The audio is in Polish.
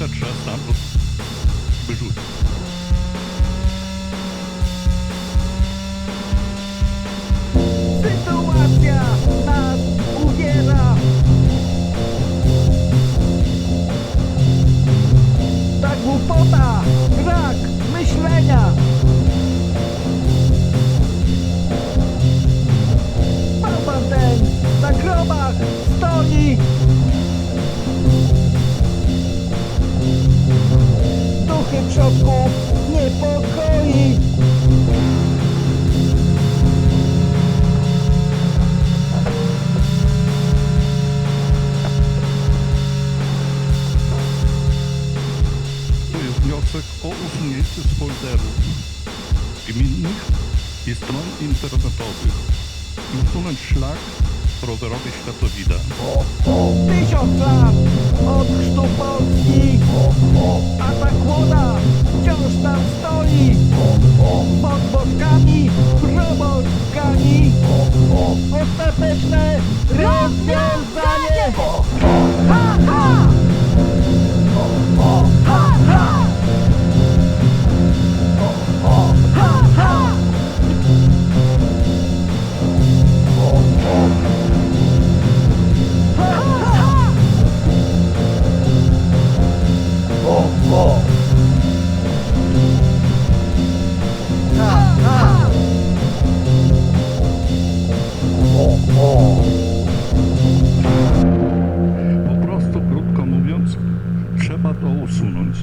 Snapchat, je reste un jour. Bonjour. kroku niepokoi To jest wniosek o usunięcie z folderu gminnych i stron internetowych i usunąć szlak rowerowy Światowida. Tysiąc lat! Oh. ou o Sul Nunes.